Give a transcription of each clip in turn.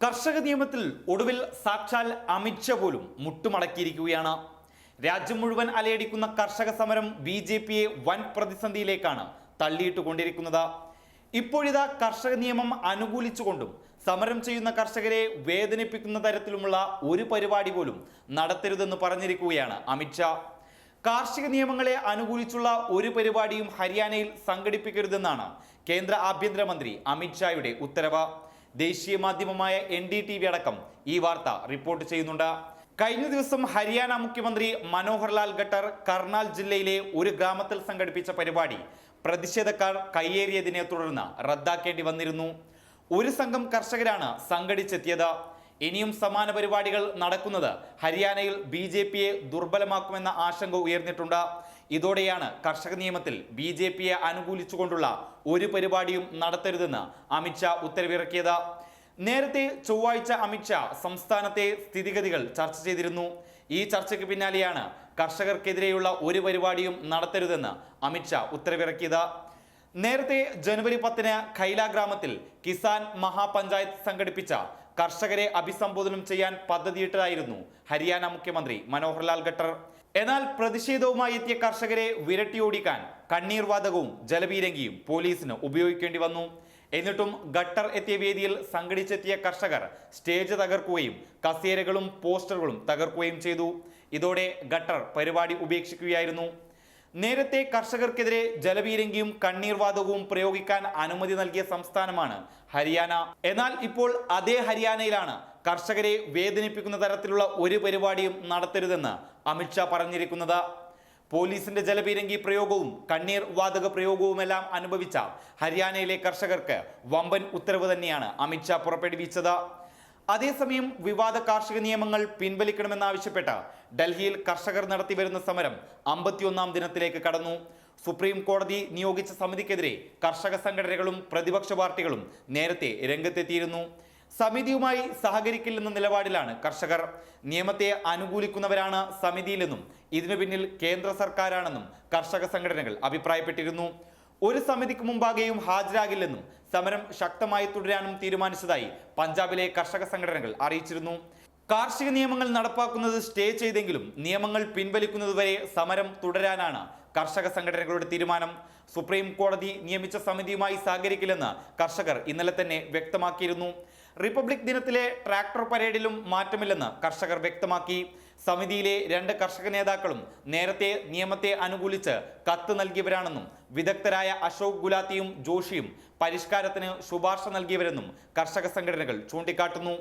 കർഷക നിയമത്തിൽ ഒടുവിൽ സാക്ഷാൽ അമിത്ഷാ പോലും മുട്ടുമടക്കിയിരിക്കുകയാണ്. രാജ്യം മുഴുവൻ അലയടിക്കുന്ന കർഷക സമരം ബി ജെ പിയെ വൻ പ്രതിസന്ധിയിലേക്കാണ് തള്ളിയിട്ട് കൊണ്ടിരിക്കുന്നത് ഇപ്പോഴിതാ കർഷക നിയമം അനുകൂലിച്ചുകൊണ്ടും സമരം ചെയ്യുന്ന കർഷകരെ വേദനിപ്പിക്കുന്ന തരത്തിലുമുള്ള ഒരു പരിപാടി പോലും നടത്തരുതെന്ന് പറഞ്ഞിരിക്കുകയാണ് അമിത്ഷാ. കാർഷിക നിയമങ്ങളെ അനുകൂലിച്ചുള്ള ഒരു പരിപാടിയും ഹരിയാനയിൽ സംഘടിപ്പിക്കരുതെന്നാണ് കേന്ദ്ര ആഭ്യന്തരമന്ത്രി അമിത്ഷായുടെ ഉത്തരവ്. ദേശീയ മാധ്യമമായ എൻ ഡി ടി വി അടക്കം ഈ വാർത്ത റിപ്പോർട്ട് ചെയ്യുന്നുണ്ട്. കഴിഞ്ഞ ദിവസം ഹരിയാന മുഖ്യമന്ത്രി മനോഹർ ലാൽ ഖട്ടർ കർണാൽ ജില്ലയിലെ ഒരു ഗ്രാമത്തിൽ സംഘടിപ്പിച്ച പരിപാടി പ്രതിഷേധക്കാർ കയ്യേറിയതിനെ തുടർന്ന് റദ്ദാക്കേണ്ടി വന്നിരുന്നു. ഒരു സംഘം കർഷകരാണ് സംഘടിച്ചെത്തിയത്. ഇനിയും സമാന പരിപാടികൾ നടക്കുന്നത് ഹരിയാനയിൽ ബി ജെ പിയെ ദുർബലമാക്കുമെന്ന ആശങ്ക ഉയർന്നിട്ടുണ്ട്. ഇതോടെയാണ് കർഷക നിയമത്തിൽ ബി ജെ പിയെ അനുകൂലിച്ചുകൊണ്ടുള്ള ഒരു പരിപാടിയും നടത്തരുതെന്ന് അമിത്ഷാ ഉത്തരവിറക്കിയത്. നേരത്തെ ചൊവ്വാഴ്ച അമിത്ഷാ സംസ്ഥാനത്തെ സ്ഥിതിഗതികൾ ചർച്ച ചെയ്തിരുന്നു. ഈ ചർച്ചയ്ക്ക് പിന്നാലെയാണ് കർഷകർക്കെതിരെയുള്ള ഒരു പരിപാടിയും നടത്തരുതെന്ന് അമിത്ഷാ ഉത്തരവിറക്കിയത്. നേരത്തെ ജനുവരി പത്തിന് ഖൈല ഗ്രാമത്തിൽ കിസാൻ മഹാപഞ്ചായത്ത് സംഘടിപ്പിച്ച കർഷകരെ അഭിസംബോധനം ചെയ്യാൻ പദ്ധതിയിട്ടതായിരുന്നു ഹരിയാന മുഖ്യമന്ത്രി മനോഹർ ലാൽ ഖട്ടർ. എന്നാൽ പ്രതിഷേധവുമായി എത്തിയ കർഷകരെ വിരട്ടിയോടിക്കാൻ കണ്ണീർ വാതകവും ജലപീരങ്കിയും പോലീസിന് ഉപയോഗിക്കേണ്ടി വന്നു. എന്നിട്ടും ഗട്ടർ എത്തിയ വേദിയിൽ സംഘടിച്ചെത്തിയ കർഷകർ സ്റ്റേജ് തകർക്കുകയും കസേരകളും പോസ്റ്ററുകളും തകർക്കുകയും ചെയ്തു. ഇതോടെ ഗട്ടർ പരിപാടി ഉപേക്ഷിക്കുകയായിരുന്നു. നേരത്തെ കർഷകർക്കെതിരെ ജലപീരങ്കിയും കണ്ണീർവാതകവും പ്രയോഗിക്കാൻ അനുമതി നൽകിയ സംസ്ഥാനമാണ് ഹരിയാന. എന്നാൽ ഇപ്പോൾ അതേ ഹരിയാനയിലാണ് കർഷകരെ വേദനിപ്പിക്കുന്ന തരത്തിലുള്ള ഒരു പരിപാടിയും നടത്തരുതെന്ന് അമിത്ഷാ പറഞ്ഞിരിക്കുന്നത്. പോലീസിന്റെ ജലപീരങ്കി പ്രയോഗവും കണ്ണീർ വാതക പ്രയോഗവുമെല്ലാം അനുഭവിച്ച ഹരിയാനയിലെ കർഷകർക്ക് വമ്പൻ ഉത്തരവ് തന്നെയാണ് അമിത്ഷാ പുറപ്പെടുവിച്ചത്. അതേസമയം വിവാദ കാർഷിക നിയമങ്ങൾ പിൻവലിക്കണമെന്നാവശ്യപ്പെട്ട് ഡൽഹിയിൽ കർഷകർ നടത്തിവരുന്ന സമരം അമ്പത്തിയൊന്നാം ദിനത്തിലേക്ക് കടന്നു. സുപ്രീം കോടതി നിയോഗിച്ച സമിതിക്കെതിരെ കർഷക സംഘടനകളും പ്രതിപക്ഷ പാർട്ടികളും നേരത്തെ രംഗത്തെത്തിയിരുന്നു. സമിതിയുമായി സഹകരിക്കില്ലെന്ന നിലപാടിലാണ് കർഷകർ. നിയമത്തെ അനുകൂലിക്കുന്നവരാണ് സമിതിയിലെന്നും ഇതിനു പിന്നിൽ കേന്ദ്ര സർക്കാരാണെന്നും കർഷക സംഘടനകൾ അഭിപ്രായപ്പെട്ടിരുന്നു. ഒരു സമിതിക്ക് മുമ്പാകെയും ഹാജരാകില്ലെന്നും സമരം ശക്തമായി തുടരാനും തീരുമാനിച്ചതായി പഞ്ചാബിലെ കർഷക സംഘടനകൾ അറിയിച്ചിരുന്നു. കാർഷിക നിയമങ്ങൾ നടപ്പാക്കുന്നത് സ്റ്റേ ചെയ്തെങ്കിലും നിയമങ്ങൾ പിൻവലിക്കുന്നതുവരെ സമരം തുടരാനാണ് കർഷക സംഘടനകളുടെ തീരുമാനം. സുപ്രീം കോടതി നിയമിച്ച സമിതിയുമായി സഹകരിക്കില്ലെന്ന് കർഷകർ ഇന്നലെ തന്നെ വ്യക്തമാക്കിയിരുന്നു. റിപ്പബ്ലിക് ദിനത്തിലെ ട്രാക്ടർ പരേഡിലും മാറ്റമില്ലെന്ന് കർഷകർ വ്യക്തമാക്കി. സമിതിയിലെ രണ്ട് കർഷക നേതാക്കളും നേരത്തെ നിയമത്തെ അനുകൂലിച്ച് കത്ത് നൽകിയവരാണെന്നും വിദഗ്ധരായ അശോക് ഗുലാത്തിയും ജോഷിയും പരിഷ്കാരത്തിന് ശുപാർശ നൽകിയവരെന്നും കർഷക സംഘടനകൾ ചൂണ്ടിക്കാട്ടുന്നു.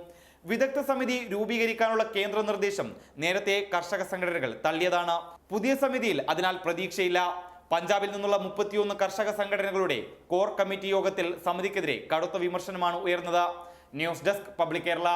വിദഗ്ധ സമിതി രൂപീകരിക്കാനുള്ള കേന്ദ്ര നിർദ്ദേശം നേരത്തെ കർഷക സംഘടനകൾ തള്ളിയതാണ്. പുതിയ സമിതിയിൽ അതിനാൽ പ്രതീക്ഷയില്ല. പഞ്ചാബിൽ നിന്നുള്ള മുപ്പത്തിയൊന്ന് കർഷക സംഘടനകളുടെ കോർ കമ്മിറ്റി യോഗത്തിൽ സമിതിക്കെതിരെ കടുത്ത വിമർശനമാണ് ഉയർന്നത്. News desk public Kerala.